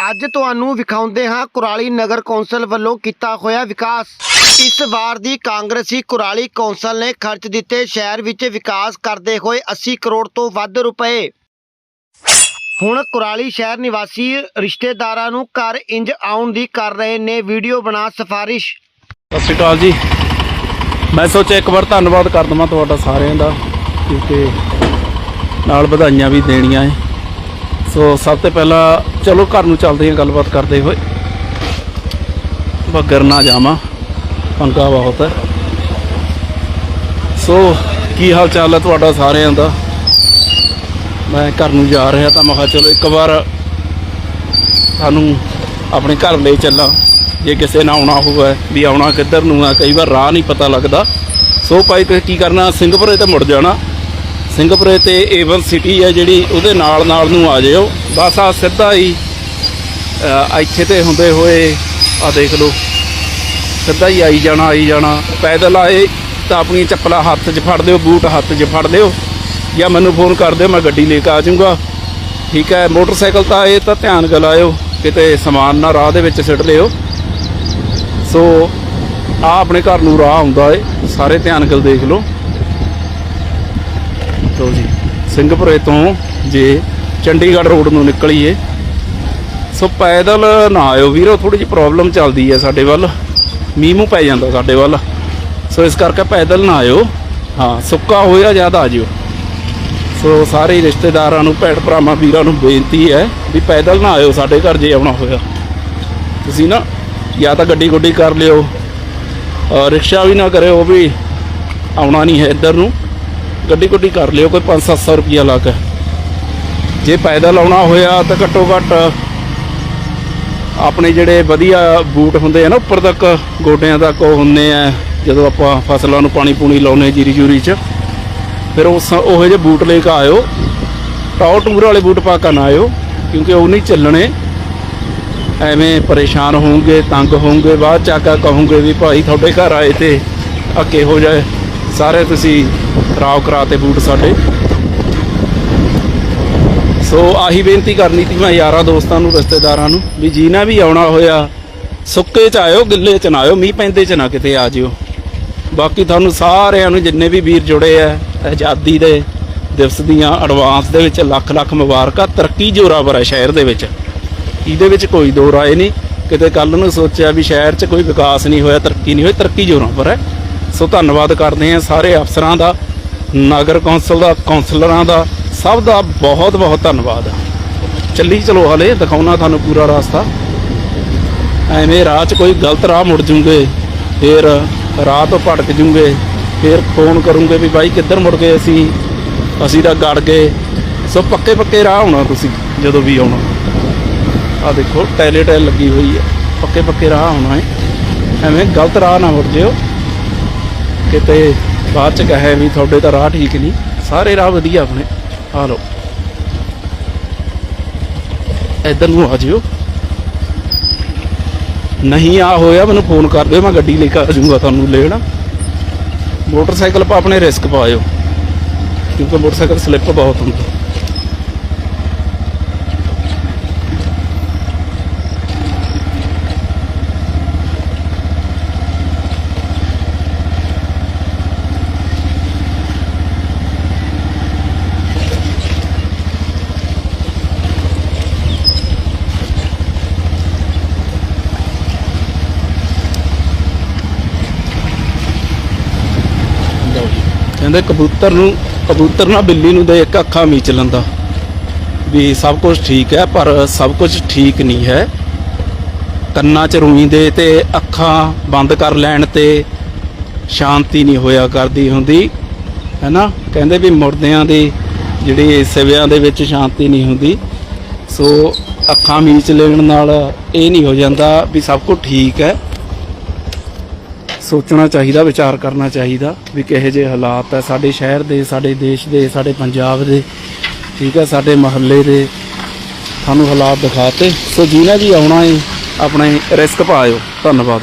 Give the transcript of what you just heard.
ਅੱਜ ਤੁਹਾਨੂੰ ਵਿਖਾਉਂਦੇ ਹਾਂ ਕੁਰਾਲੀ ਨਗਰ ਕੌਂਸਲ ਵੱਲੋਂ ਕੀਤਾ ਹੋਇਆ ਵਿਕਾਸ। ਇਸ ਵਾਰ ਦੀ ਕਾਂਗਰਸੀ ਕੁਰਾਲੀ ਕੌਂਸਲ ਨੇ ਖਰਚ ਦਿੱਤੇ ਸ਼ਹਿਰ ਵਿੱਚ ਵਿਕਾਸ ਕਰਦੇ ਹੋਏ 80 ਕਰੋੜ ਤੋਂ ਵੱਧ ਰੁਪਏ। ਹੁਣ ਕੁਰਾਲੀ ਸ਼ਹਿਰ ਨਿਵਾਸੀ ਰਿਸ਼ਤੇਦਾਰਾਂ ਨੂੰ ਘਰ ਇੰਜ ਆਉਣ ਦੀ ਕਰ ਰਹੇ ਨੇ ਵੀਡੀਓ ਬਣਾ ਸਿਫਾਰਿਸ਼। ਸਤਿ ਸ਼੍ਰੀ ਅਕਾਲ ਜੀ। ਮੈਂ ਸੋਚਿਆ ਇੱਕ ਵਾਰ ਧੰਨਵਾਦ ਕਰ ਦਵਾਂ ਤੁਹਾਡਾ ਸਾਰਿਆਂ ਦਾ, ਕਿਉਂਕਿ ਨਾਲ ਵਧਾਈਆਂ ਵੀ ਦੇਣੀਆਂ ਹੈ ਸੋ ਸਭ ਤੋਂ ਪਹਿਲਾਂ ਚਲੋ ਘਰ ਨੂੰ ਚੱਲਦੇ ਹਾਂ, ਗੱਲਬਾਤ ਕਰਦੇ ਹੋਏ। ਬਗਰ ਨਾ ਜਾਵਾਂ, ਪੰਗਾ ਬਹੁਤ ਹੈ। ਸੋ ਕੀ ਹਾਲ ਚਾਲ ਹੈ ਤੁਹਾਡਾ ਸਾਰਿਆਂ ਦਾ? ਮੈਂ ਘਰ ਨੂੰ ਜਾ ਰਿਹਾ ਤਾਂ ਮੈਂ ਕਿਹਾ ਚਲੋ ਇੱਕ ਵਾਰ ਤੁਹਾਨੂੰ ਆਪਣੇ ਘਰ ਲਈ ਚੱਲਾਂ। ਜੇ ਕਿਸੇ ਨੇ ਆਉਣਾ ਹੋਵੇ ਵੀ ਆਉਣਾ ਕਿੱਧਰ ਨੂੰ ਆ ਕਈ ਵਾਰ ਰਾਹ ਨਹੀਂ ਪਤਾ ਲੱਗਦਾ। ਸੋ ਭਾਈ, ਤੁਸੀਂ ਕੀ ਕਰਨਾ? ਸਿੰਘਪੁਰੇ ਤੇ ਮੁੜ ਜਾਣਾ। ਸਿੰਘਪੁਰੇ ਤੇ ਏਵਨ ਸਿਟੀ ਹੈ ਜਿਹੜੀ, ਉਹਦੇ ਨਾਲ ਨਾਲ ਨੂੰ ਆ ਜਾਇਓ ਬਸ ਆ ਸਿੱਧਾ ਹੀ ਇੱਥੇ ਤੇ ਹੁੰਦੇ ਹੋਏ ਆ ਦੇਖ ਲਓ। ਸਿੱਧਾ ਹੀ ਆਈ ਜਾਣਾ ਆਈ ਜਾਣਾ। ਪੈਦਲ ਆਏ, ਤਾਂ ਆਪਣੀ ਚੱਪਲਾਂ ਹੱਥ 'ਚ ਫੜ ਲਿਓ ਬੂਟ ਹੱਥ 'ਚ ਫੜ ਲਿਓ ਜਾਂ ਮੈਨੂੰ ਫੋਨ ਕਰ ਦਿਓ, ਮੈਂ ਗੱਡੀ ਲੈ ਕੇ ਆ ਜਾਊਂਗਾ। ਠੀਕ ਹੈ, ਮੋਟਰਸਾਈਕਲ ਤਾਂ ਇਹ ਤਾਂ ਧਿਆਨ ਗਲਾਇਓ ਕਿਤੇ ਸਮਾਨ ਨਾ ਰਾਹ ਦੇ ਵਿੱਚ ਸਿੱਟ ਲਿਓ। ਸੋ ਆ ਆਪਣੇ ਘਰ ਨੂੰ ਰਾਹ ਆਉਂਦਾ ਏ। ਸਾਰੇ ਧਿਆਨ ਗਲ ਦੇਖ ਲਓ। ਤੋ ਜੀ ਸਿੰਘਪੁਰੇ ਤੋਂ ਜੇ ਚੰਡੀਗੜ੍ਹ ਰੋਡ ਨੂੰ ਨਿਕਲੀਏ। ਸੋ ਪੈਦਲ ਨਾ ਆਇਓ ਵੀਰੋ ਥੋੜੀ ਜਿਹੀ ਪ੍ਰੋਬਲਮ ਚੱਲਦੀ ਹੈ ਸਾਡੇ ਵੱਲ। ਮੀਂਹ ਮੂੰਹ ਪੈ ਜਾਂਦਾ ਸਾਡੇ ਵੱਲ। ਸੋ ਇਸ ਕਰਕੇ ਪੈਦਲ ਨਾ ਆਇਓ। ਹਾਂ, ਸੁੱਕਾ ਹੋਇਆ ਜ਼ਿਆਦਾ ਆ ਜਿਓ ਸੋ ਸਾਰੇ ਰਿਸ਼ਤੇਦਾਰਾਂ ਨੂੰ, ਭੈਣ ਭਰਾਵਾਂ, ਵੀਰਾਂ ਨੂੰ ਬੇਨਤੀ ਹੈ ਵੀ ਪੈਦਲ ਨਾ ਆਇਓ ਸਾਡੇ ਘਰ ਜੇ ਆਉਣਾ ਹੋਇਆ। ਤੁਸੀਂ ਨਾ ਜਾਂ ਤਾਂ ਗੱਡੀ ਗੁੱਡੀ ਕਰ ਲਿਓ। ਰਿਕਸ਼ਾ ਵੀ ਨਾ ਕਰਿਓ, ਉਹ ਵੀ ਆਉਣਾ ਨਹੀਂ ਹੈ ਇੱਧਰ ਨੂੰ। ਗੱਡੀ ਗੁੱਡੀ ਕਰ ਲਿਓ, ਕੋਈ 5-700 ਰੁਪਿਆ ਲਾ ਕੇ। ਜੇ ਪੈਦਲ ਆਉਣਾ ਹੋਇਆ ਤਾਂ ਘੱਟੋ ਘੱਟ ਆਪਣੇ ਜਿਹੜੇ ਵਧੀਆ ਬੂਟ ਹੁੰਦੇ ਆ ਨਾ ਉੱਪਰ ਤੱਕ, ਗੋਡਿਆਂ ਤੱਕ ਉਹ ਹੁੰਦੇ ਆ, ਜਦੋਂ ਆਪਾਂ ਫਸਲਾਂ ਨੂੰ ਪਾਣੀ ਪੂਣੀ ਲਾਉਨੇ ਜੀਰੀ ਜੂਰੀ 'ਚ, ਫਿਰ ਉਸ ਉਹੋ ਜਿਹੇ ਬੂਟ ਲੈ ਕੇ ਆਇਓ। ਟਾਓ ਟੂਰ ਵਾਲੇ ਬੂਟ ਪਾ ਕੇ ਨਾ ਆਇਓ, ਕਿਉਂਕਿ ਉਹ ਨਹੀਂ ਚੱਲਣੇ। ਐਵੇਂ ਪਰੇਸ਼ਾਨ ਹੋਵੋਗੇ, ਤੰਗ ਹੋਵੋਗੇ, ਬਾਅਦ ਚ ਆ ਕੇ ਕਹੋਗੇ ਵੀ ਭਾਈ ਤੁਹਾਡੇ ਘਰ ਆਏ ਤੇ ਆ ਹੋ ਜਾਏ। ਸਾਰੇ ਤੁਸੀਂ ਖਰਾਬ ਕਰਾਤੇ ਬੂਟ ਸਾਡੇ। ਸੋ ਆਹੀ ਬੇਨਤੀ ਕਰਨੀ ਸੀ ਮੈਂ ਯਾਰਾਂ ਦੋਸਤਾਂ ਨੂੰ, ਰਿਸ਼ਤੇਦਾਰਾਂ ਨੂੰ, ਵੀ ਜੀਨਾ ਵੀ ਆਉਣਾ ਹੋਇਆ, ਸੁੱਕੇ ਚ ਆਇਓ, ਗਿੱਲੇ ਚ ਨਾ ਆਇਓ, ਮੀਂਹ ਪੈਂਦੇ ਚ ਨਾ ਕਿਤੇ ਆ ਜਿਓ। ਬਾਕੀ ਤੁਹਾਨੂੰ ਸਾਰਿਆਂ ਨੂੰ ਜਿੰਨੇ ਵੀ ਵੀਰ ਜੁੜੇ ਆ, ਆਜ਼ਾਦੀ ਦੇ ਦਿਵਸ ਦੀਆਂ ਐਡਵਾਂਸ ਦੇ ਵਿੱਚ ਲੱਖ ਲੱਖ ਮੁਬਾਰਕਾਂ, ਤਰੱਕੀ ਜੋਰਾਵਰ ਹੈ ਸ਼ਹਿਰ ਦੇ ਵਿੱਚ। ਇਹਦੇ ਵਿੱਚ ਕੋਈ ਦੋ ਰਾਏ ਨਹੀਂ, ਕਿਤੇ ਕੱਲ ਨੂੰ ਸੋਚਿਆ ਵੀ ਸ਼ਹਿਰ 'ਚ ਕੋਈ ਵਿਕਾਸ ਨਹੀਂ ਹੋਇਆ, ਤਰੱਕੀ ਨਹੀਂ ਹੋਈ, ਤਰੱਕੀ ਜੋਰਾਂ ਪਰ ਹੈ ਸੋ ਧੰਨਵਾਦ ਕਰਦੇ ਹਾਂ ਸਾਰੇ ਅਫਸਰਾਂ ਦਾ, ਨਗਰ ਕੌਂਸਲ ਦਾ, ਕੌਂਸਲਰਾਂ ਦਾ, ਸਭ ਦਾ ਬਹੁਤ ਬਹੁਤ ਧੰਨਵਾਦ। ਚੱਲੀ ਚਲੋ ਹਲੇ, ਦਿਖਾਉਣਾ ਤੁਹਾਨੂੰ ਪੂਰਾ ਰਸਤਾ। ਐਵੇਂ ਰਾਹ 'ਚ ਕੋਈ ਗਲਤ ਰਾਹ ਮੁੜ ਜੂਗੇ, ਫਿਰ ਰਾਹ ਤੋਂ ਭਟਕ ਜੂਗੇ, ਫਿਰ ਫੋਨ ਕਰੂੰਗੇ ਵੀ ਬਾਈ ਕਿੱਧਰ ਮੁੜ ਗਏ ਅਸੀਂ? ਅਸੀਂ ਤਾਂ ਗੜ ਗਏ। ਸੋ ਪੱਕੇ ਪੱਕੇ ਰਾਹ ਹੋਣਾ ਤੁਸੀਂ, ਜਦੋਂ ਵੀ ਆਉਣਾ। ਆ ਦੇਖੋ ਟੈਲੇ ਟੈਲ ਲੱਗੀ ਹੋਈ ਹੈ। ਪੱਕੇ ਪੱਕੇ ਰਾਹ ਹੋਣਾ ਹੈ। ਐਵੇਂ ਗਲਤ ਰਾਹ ਨਾ ਮੁੜ ਜਿਓ। ਕਿਤੇ ਬਾਅਦ ਚ ਕਹੇ ਵੀ ਤੁਹਾਡੇ ਤਾਂ ਰਾਹ ਠੀਕ ਨਹੀਂ। ਸਾਰੇ ਰਾਹ ਵਧੀਆ ਆਪਣੇ। ਆ ਲਓ। ਇੱਧਰ ਨੂੰ ਆ ਜਿਓ। ਨਹੀਂ, ਆ ਹੋਇਆ, ਮੈਨੂੰ ਫੋਨ ਕਰ ਦਿਓ, ਮੈਂ ਗੱਡੀ ਲੈ ਕੇ ਆ ਜਾਊਂਗਾ ਤੁਹਾਨੂੰ ਲੈਣ। ਮੋਟਰਸਾਈਕਲ 'ਤੇ ਆਪਣੇ ਰਿਸਕ ਪਾਇਓ, ਕਿਉਂਕਿ ਮੋਟਰਸਾਈਕਲ ਸਲਿੱਪ ਬਹੁਤ ਹੁੰਦਾ। ਕਹਿੰਦੇ ਕਬੂਤਰ ਨੂੰ, ਕਬੂਤਰ ਨਾ ਬਿੱਲੀ ਨੂੰ ਦੇਖ ਕੇ ਅੱਖਾਂ ਮੀਚ ਲੈਂਦਾ। ਵੀ ਸਭ ਕੁਝ ਠੀਕ ਹੈ, ਪਰ ਸਭ ਕੁਝ ਠੀਕ ਨਹੀਂ ਹੈ। ਕੰਨਾਂ 'ਚ ਰੂਈ ਦੇ ਤੇ ਅੱਖਾਂ ਬੰਦ ਕਰ ਲੈਣ ਤੇ ਸ਼ਾਂਤੀ ਨਹੀਂ ਹੋਇਆ ਕਰਦੀ ਹੁੰਦੀ, ਹੈਨਾ? ਕਹਿੰਦੇ ਵੀ ਮੁਰਦਿਆਂ ਦੀ ਜਿਹੜੀ ਸਿਵਿਆਂ ਦੇ ਵਿੱਚ ਸ਼ਾਂਤੀ ਨਹੀਂ ਹੁੰਦੀ। ਸੋ ਅੱਖਾਂ ਮੀਚ ਲੈਣ ਨਾਲ ਇਹ ਨਹੀਂ ਹੋ ਜਾਂਦਾ ਵੀ ਸਭ ਕੁਝ ਠੀਕ ਹੈ। ਸੋਚਣਾ ਚਾਹੀਦਾ, ਵਿਚਾਰ ਕਰਨਾ ਚਾਹੀਦਾ ਵੀ ਕਿਹੋ ਜਿਹੇ ਹਾਲਾਤ ਹੈ ਸਾਡੇ ਸ਼ਹਿਰ ਦੇ, ਸਾਡੇ ਦੇਸ਼ ਦੇ, ਸਾਡੇ ਪੰਜਾਬ ਦੇ, ਠੀਕ ਹੈ ਸਾਡੇ ਮਹੱਲੇ ਦੇ। ਤੁਹਾਨੂੰ ਹਾਲਾਤ ਦਿਖਾਤੇ ਸੋ ਜਿਹਨੇ ਜੀ ਆਉਣਾ ਹੈ ਆਪਣੇ ਰਿਸਕ ਪਾਇਓ। ਧੰਨਵਾਦ।